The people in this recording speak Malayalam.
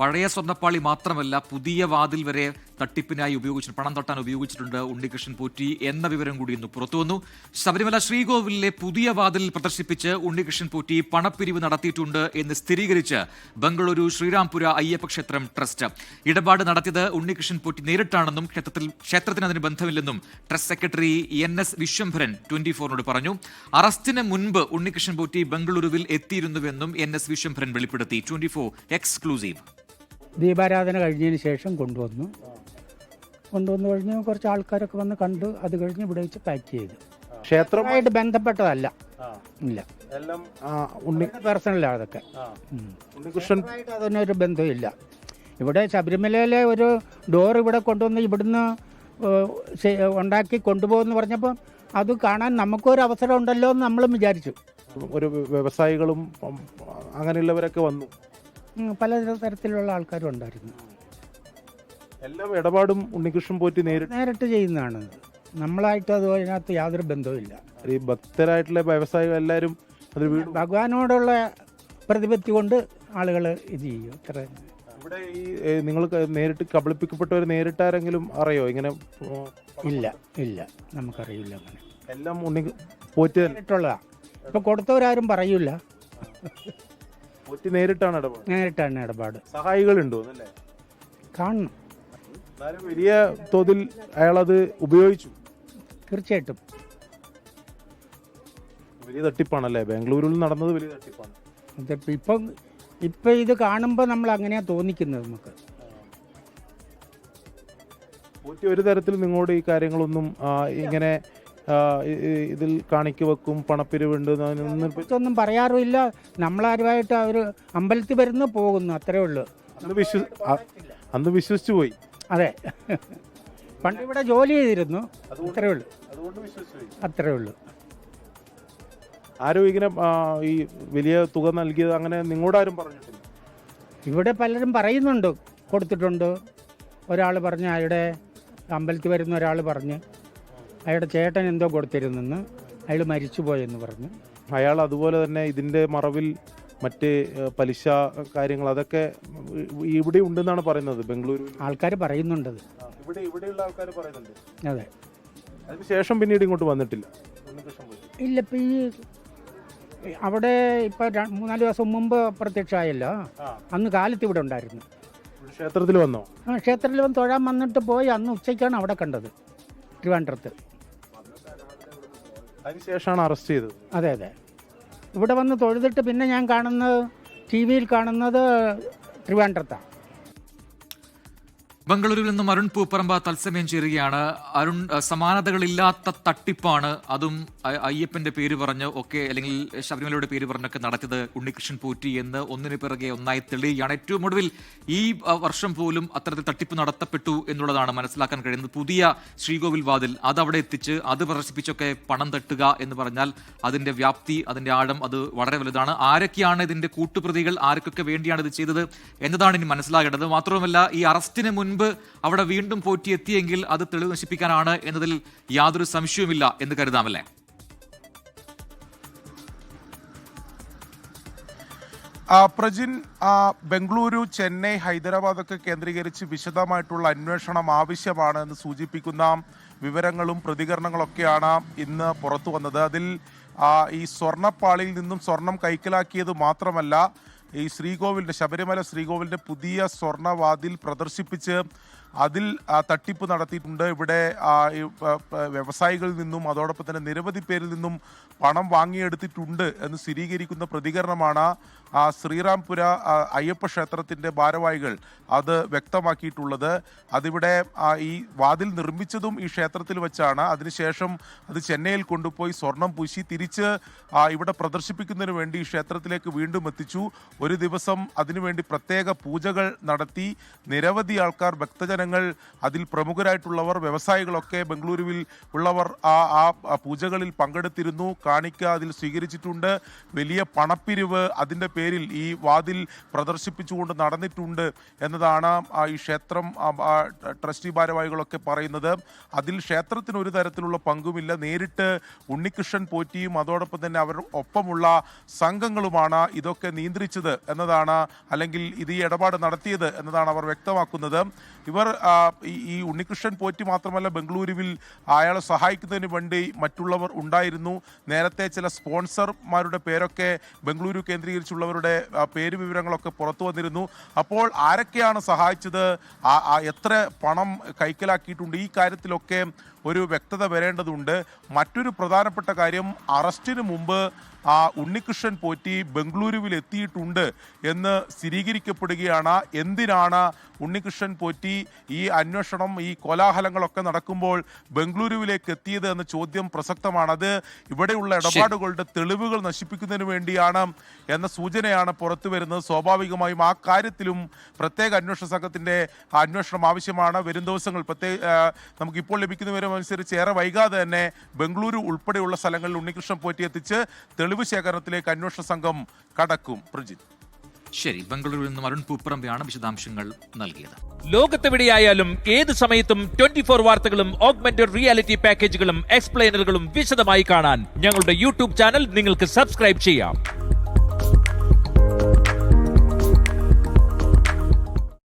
പഴയ സ്വർണപ്പാളി മാത്രമല്ല പുതിയ വാതിൽ വരെ തട്ടിപ്പിനായി ഉപയോഗിച്ചിട്ടുണ്ട് പണം തട്ടാൻ ഉപയോഗിച്ചിട്ടുണ്ട് ഉണ്ണികൃഷ്ണൻ പോറ്റി എന്ന വിവരം കൂടി ഇന്ന് പുറത്തു വന്നു. ശബരിമല ശ്രീകോവിലിലെ പുതിയ വാതിൽ പ്രദർശിപ്പിച്ച് ഉണ്ണികൃഷ്ണൻ പോറ്റി പണപ്പിരിവ് നടത്തിയിട്ടുണ്ട് എന്ന് സ്ഥിരീകരിച്ച് ബംഗളൂരു ശ്രീരാംപുര അയ്യപ്പക്ഷേത്രം ട്രസ്റ്റ്. ഇടപാട് നടത്തിയത് ഉണ്ണികൃഷ്ണൻ പോറ്റി നേരിട്ടാണെന്നും ക്ഷേത്രത്തിൽ ക്ഷേത്രത്തിന് അതിന് ബന്ധമില്ലെന്നും trust secretary N S Vishwambharan twenty ഫോറിനോട് പറഞ്ഞു. അറസ്റ്റിന് മുൻപ് ഉണ്ണികൃഷ്ണൻ പോറ്റി ബംഗളൂരുവിൽ എത്തിയിരുന്നുവെന്നും എൻ എസ് വിശ്വംഭരൻ വെളിപ്പെടുത്തി. Twenty four exclusive. ദീപാരാധന കഴിഞ്ഞതിന് ശേഷം കൊണ്ടുവന്നു. കൊണ്ടുവന്നു കഴിഞ്ഞ് കുറച്ച് ആൾക്കാരൊക്കെ വന്ന് കണ്ട് അത് കഴിഞ്ഞ് ഇവിടെ വെച്ച് പാക്ക് ചെയ്തു. ക്ഷേത്രമായിട്ട് ബന്ധപ്പെട്ടതല്ല. ഇല്ല. എല്ലാം ഉണ്ണി പേഴ്സണലാണ് അതൊക്കെ. അതിനൊരു ബന്ധമില്ല ഇവിടെ ശബരിമലയിലെ ഒരു ഡോർ ഇവിടെ കൊണ്ടുവന്ന് ഇവിടുന്ന് ഉണ്ടാക്കി കൊണ്ടുപോകുമെന്ന് പറഞ്ഞപ്പോൾ അത് കാണാൻ നമുക്കൊരു അവസരം ഉണ്ടല്ലോ എന്ന് നമ്മളും വിചാരിച്ചു. ഒരു വ്യവസായികളും അങ്ങനെയുള്ളവരൊക്കെ വന്നു. പല തരത്തിലുള്ള ആൾക്കാരും ഉണ്ടായിരുന്നു എല്ലാം ഇടപാടും ഉണ്ണികൃഷ്ണൻ പോറ്റി നേരിട്ട് നേരിട്ട് ചെയ്യുന്നതാണ്. നമ്മളായിട്ട് അത് അതിനകത്ത് യാതൊരു ബന്ധവുമില്ല. ഈ ഭക്തരായിട്ടുള്ള വ്യവസായികൾ എല്ലാവരും അത് വീട് ഭഗവാനോടുള്ള പ്രതിപത്തി കൊണ്ട് ആളുകൾ ഇത് ചെയ്യും. അത്ര ഇവിടെ ഈ ഏ, നിങ്ങൾ നേരിട്ട് കബളിപ്പിക്കപ്പെട്ടവർ നേരിട്ടാരെങ്കിലും അറിയോ? ഇങ്ങനെ ഇല്ല ഇല്ല. നമുക്കറിയില്ല അങ്ങനെ. എല്ലാം ഉണ്ണി പോറ്റി തന്നെ നേരിട്ടുള്ളതാ ഇപ്പൊ കൊടുത്തവരാരും പറയൂല. പോറ്റി നേരിട്ടാണ് ഇടപാട്. നേരിട്ടാണ് ഇടപാട്. സഹായികളുണ്ടോ എന്നല്ലേ? കാണണം. എന്നാലും വലിയ തോതിൽ അയാളത് ഉപയോഗിച്ചു. തീർച്ചയായിട്ടും. വലിയ തട്ടിപ്പാണല്ലേ? ബാംഗ്ലൂരിൽ നടന്നത് വലിയ തട്ടിപ്പാണ്. അതിപ്പോ ഇപ്പം ഇപ്പം ഇത് കാണുമ്പോൾ നമ്മൾ അങ്ങനെയാ തോന്നിക്കുന്നത് നമുക്ക്. പോറ്റി ഒരു തരത്തിൽ നിങ്ങളോട് ഈ കാര്യങ്ങളൊന്നും ആ, ഇങ്ങനെ ഇതിൽ കാണിക്ക് വെക്കും പണപ്പിരിവുണ്ട് ഒന്നും പറയാറുമില്ല. നമ്മളാരുമായിട്ട് അവർ അമ്പലത്തിൽ വരുന്ന പോകുന്നു അത്രേ ഉള്ളൂ. അന്ന് വിശ്വ അന്ന് വിശ്വസിച്ചു പോയി. അതെ. പണ്ട് ഇവിടെ ജോലി ചെയ്തിരുന്നു അത്രേ ഉള്ളൂ. അത്രേ ഉള്ളൂ. ആരും ഇങ്ങനെ ഈ വലിയ തുക നൽകിയത് അങ്ങനെ നിങ്ങളോടാരും പറഞ്ഞിട്ടില്ല? ഇവിടെ പലരും പറയുന്നുണ്ട് കൊടുത്തിട്ടുണ്ട്. ഒരാൾ പറഞ്ഞ് അവിടെ അമ്പലത്തിൽ വരുന്ന ഒരാൾ പറഞ്ഞ്. അയാളുടെ ചേട്ടൻ എന്തോ കൊടുത്തിരുന്നെന്ന് അയാൾ മരിച്ചുപോയെന്ന് പറഞ്ഞു. അയാൾ അതുപോലെ തന്നെ ഇതിന്റെ മറവിൽ മറ്റ് പലിശ കാര്യങ്ങൾ അതൊക്കെ ഇവിടെ ഉണ്ടെന്നാണ് പറയുന്നത് ബംഗളൂരു. ആൾക്കാർ പറയുന്നുണ്ടത് ഇവിടെ ഇവിടെയുള്ള ആൾക്കാർ പറയുന്നുണ്ട്. അതെ. അതിന് ശേഷം പിന്നീട് ഇങ്ങോട്ട് വന്നിട്ടില്ല. ഇല്ല ഇപ്പം ഈ അവിടെ ഇപ്പം മൂന്നാൽ ദിവസം മുമ്പ് പ്രത്യക്ഷമായല്ലോ. അന്ന് കാലത്ത് ഇവിടെ ഉണ്ടായിരുന്നു. ക്ഷേത്രത്തിൽ വന്നോ? ആ ക്ഷേത്രത്തിൽ വന്ന് തൊഴാൻ വന്നിട്ട് പോയി. അന്ന് ഉച്ചയ്ക്കാണ് അവിടെ കണ്ടത്. ട്രിവാൻഡ്രത്ത് അതിനുശേഷമാണ് അറസ്റ്റ് ചെയ്തത്. അതെ അതെ. ഇവിടെ വന്ന് തൊഴുതിട്ട് പിന്നെ ഞാൻ കാണുന്നത് ടി വിയിൽ കാണുന്നത് ട്രിവാൻഡ്രത്താണ് ബംഗളൂരുവിൽ നിന്നും അരുൺ പൂപ്പറമ്പ തത്സമയം ചേരുകയാണ്. അരുൺ സമാനതകളില്ലാത്ത തട്ടിപ്പാണ് അതും അയ്യപ്പന്റെ പേര് പറഞ്ഞ് ഒക്കെ അല്ലെങ്കിൽ ശബരിമലയുടെ പേര് പറഞ്ഞൊക്കെ നടത്തിയത് ഉണ്ണികൃഷ്ണൻ പോറ്റി എന്ന് ഒന്നിനു പിറകെ ഒന്നായി തെളിയുകയാണ്. ഏറ്റവും ഒടുവിൽ ഈ വർഷം പോലും അത്തരത്തിൽ തട്ടിപ്പ് നടത്തപ്പെട്ടു എന്നുള്ളതാണ് മനസ്സിലാക്കാൻ കഴിയുന്നത്. പുതിയ ശ്രീകോവിൽ വാതിൽ അത് അവിടെ എത്തിച്ച് അത് പ്രദർശിപ്പിച്ചൊക്കെ പണം തട്ടുക എന്ന് പറഞ്ഞാൽ അതിന്റെ വ്യാപ്തി അതിന്റെ ആഴം അത് വളരെ വലുതാണ്. ആരൊക്കെയാണ് ഇതിന്റെ കൂട്ടുപ്രതികൾ? ആർക്കൊക്കെ വേണ്ടിയാണ് ഇത് ചെയ്തത്? എന്നതാണ് ഇനി മനസ്സിലാകേണ്ടത്. മാത്രവുമല്ല ഈ അറസ്റ്റിന് മുൻപ് അവിടെ വീണ്ടും പോറ്റി എത്തിയെങ്കിൽ അത് തെളിവ് നശിപ്പിക്കാനാണ് എന്നതിൽ യാതൊരു സംശയവുമില്ല എന്ന് കരുതാമല്ലേ? പ്രജിൻ ബംഗളൂരു ചെന്നൈ ഹൈദരാബാദ് ഒക്കെ കേന്ദ്രീകരിച്ച് വിശദമായിട്ടുള്ള അന്വേഷണം ആവശ്യമാണ് എന്ന് സൂചിപ്പിക്കുന്ന വിവരങ്ങളും പ്രതികരണങ്ങളൊക്കെയാണ് ഇന്ന് പുറത്തു വന്നത്. അതിൽ ഈ സ്വർണപ്പാളിയിൽ നിന്നും സ്വർണം കൈക്കലാക്കിയത് മാത്രമല്ല ഈ ശ്രീകോവിലിന്റെ ശബരിമല ശ്രീകോവിലിന്റെ പുതിയ സ്വർണവാതിൽ പ്രദർശിപ്പിച്ച് അതിൽ തട്ടിപ്പ് നടത്തിയിട്ടുണ്ട്. ഇവിടെ വ്യവസായികളിൽ നിന്നും അതോടൊപ്പം തന്നെ നിരവധി പേരിൽ നിന്നും പണം വാങ്ങിയെടുത്തിട്ടുണ്ട് എന്ന് സ്ഥിരീകരിക്കുന്ന പ്രതികരണമാണ് ആ ശ്രീറാംപുര അയ്യപ്പ ക്ഷേത്രത്തിന്റെ ഭാരവാഹികൾ അത് വ്യക്തമാക്കിയിട്ടുള്ളത്. അതിവിടെ ഈ വാതിൽ നിർമ്മിച്ചതും ഈ ക്ഷേത്രത്തിൽ വെച്ചാണ്. അതിനുശേഷം അത് ചെന്നൈയിൽ കൊണ്ടുപോയി സ്വർണം പൂശി തിരിച്ച് ഇവിടെ പ്രദർശിപ്പിക്കുന്നതിന് വേണ്ടി ഈ ക്ഷേത്രത്തിലേക്ക് വീണ്ടും എത്തിച്ചു. ഒരു ദിവസം അതിനുവേണ്ടി പ്രത്യേക പൂജകൾ നടത്തി. നിരവധി ആൾക്കാർ ഭക്തജന പൊതുജനങ്ങൾ അതിൽ പ്രമുഖരായിട്ടുള്ളവർ വ്യവസായികളൊക്കെ ബംഗളൂരുവിൽ ഉള്ളവർ ആ ആ പൂജകളിൽ പങ്കെടുത്തിരുന്നു കാണിക്ക അതിൽ സ്വീകരിച്ചിട്ടുണ്ട്. വലിയ പണപ്പിരിവ് അതിന്റെ പേരിൽ ഈ വാതിൽ പ്രദർശിപ്പിച്ചുകൊണ്ട് നടന്നിട്ടുണ്ട് എന്നതാണ് ഈ ക്ഷേത്രം ട്രസ്റ്റി ഭാരവാഹികളൊക്കെ പറയുന്നത്. അതിൽ ക്ഷേത്രത്തിന് ഒരു തരത്തിലുള്ള പങ്കുമില്ല. നേരിട്ട് ഉണ്ണികൃഷ്ണൻ പോറ്റിയും അതോടൊപ്പം തന്നെ അവർ ഒപ്പമുള്ള സംഘങ്ങളുമാണ് ഇതൊക്കെ നിയന്ത്രിച്ചത് എന്നതാണ് അല്ലെങ്കിൽ ഇത് ഈ ഇടപാട് നടത്തിയത് എന്നതാണ് അവർ വ്യക്തമാക്കുന്നത്. ഇവർ ഈ- ഉണ്ണികൃഷ്ണൻ പോറ്റി മാത്രമല്ല ബംഗളൂരുവിൽ അയാളെ സഹായിക്കുന്നതിന് വേണ്ടി മറ്റുള്ളവർ ഉണ്ടായിരുന്നു. നേരത്തെ ചില സ്പോൺസർമാരുടെ പേരൊക്കെ ബംഗളൂരു കേന്ദ്രീകരിച്ചുള്ളവരുടെ പേര് വിവരങ്ങളൊക്കെ പുറത്തു വന്നിരുന്നു. അപ്പോൾ ആരൊക്കെയാണ് സഹായിച്ചത്? എത്ര പണം കൈക്കലാക്കിയിട്ടുണ്ട്? ഈ കാര്യത്തിലൊക്കെ ഒരു വ്യക്തത വരേണ്ടതുണ്ട്. മറ്റൊരു പ്രധാനപ്പെട്ട കാര്യം അറസ്റ്റിന് മുമ്പ് ആ ഉണ്ണികൃഷ്ണൻ പോറ്റി ബംഗളൂരുവിൽ എത്തിയിട്ടുണ്ട് എന്ന് സ്ഥിരീകരിക്കപ്പെടുകയാണ്. എന്തിനാണ് ഉണ്ണികൃഷ്ണൻ പോറ്റി ഈ അന്വേഷണം ഈ കോലാഹലങ്ങളൊക്കെ നടക്കുമ്പോൾ ബംഗളൂരുവിലേക്ക് എത്തിയത് എന്ന ചോദ്യം പ്രസക്തമാണ് അത് ഇവിടെയുള്ള ഇടപാടുകളുടെ തെളിവുകൾ നശിപ്പിക്കുന്നതിന് വേണ്ടിയാണ് എന്ന സൂചനയാണ് പുറത്തു വരുന്നത്. സ്വാഭാവികമായും ആ കാര്യത്തിലും പ്രത്യേക അന്വേഷണ സംഘത്തിന്റെ അന്വേഷണം ആവശ്യമാണ്. വരും ദിവസങ്ങൾ പ്രത്യേക നമുക്കിപ്പോൾ ലഭിക്കുന്ന വിവരം അനുസരിച്ച് ഏറെ വൈകാതെ തന്നെ ബംഗളൂരു ഉൾപ്പെടെയുള്ള സ്ഥലങ്ങളിൽ ഉണ്ണികൃഷ്ണൻ പോറ്റി എത്തിച്ച് തെളിവ് ശേഖരണത്തിലേക്ക് അന്വേഷണ സംഘം കടക്കും. പ്രജിത്. ശരി ബംഗളൂരുവിൽ നിന്നും അരുൺ പൂപ്പറമ്പയാണ് വിശദാംശങ്ങൾ നൽകിയത്. ലോകത്തെവിടെയായാലും ഏത് സമയത്തും ട്വന്റി ഫോർ വാർത്തകളും ഓഗ്മെന്റഡ് റിയാലിറ്റി പാക്കേജുകളും എക്സ്പ്ലെയിനറുകളും വിശദമായി കാണാൻ ഞങ്ങളുടെ യൂട്യൂബ് ചാനൽ നിങ്ങൾക്ക് സബ്സ്ക്രൈബ് ചെയ്യാം.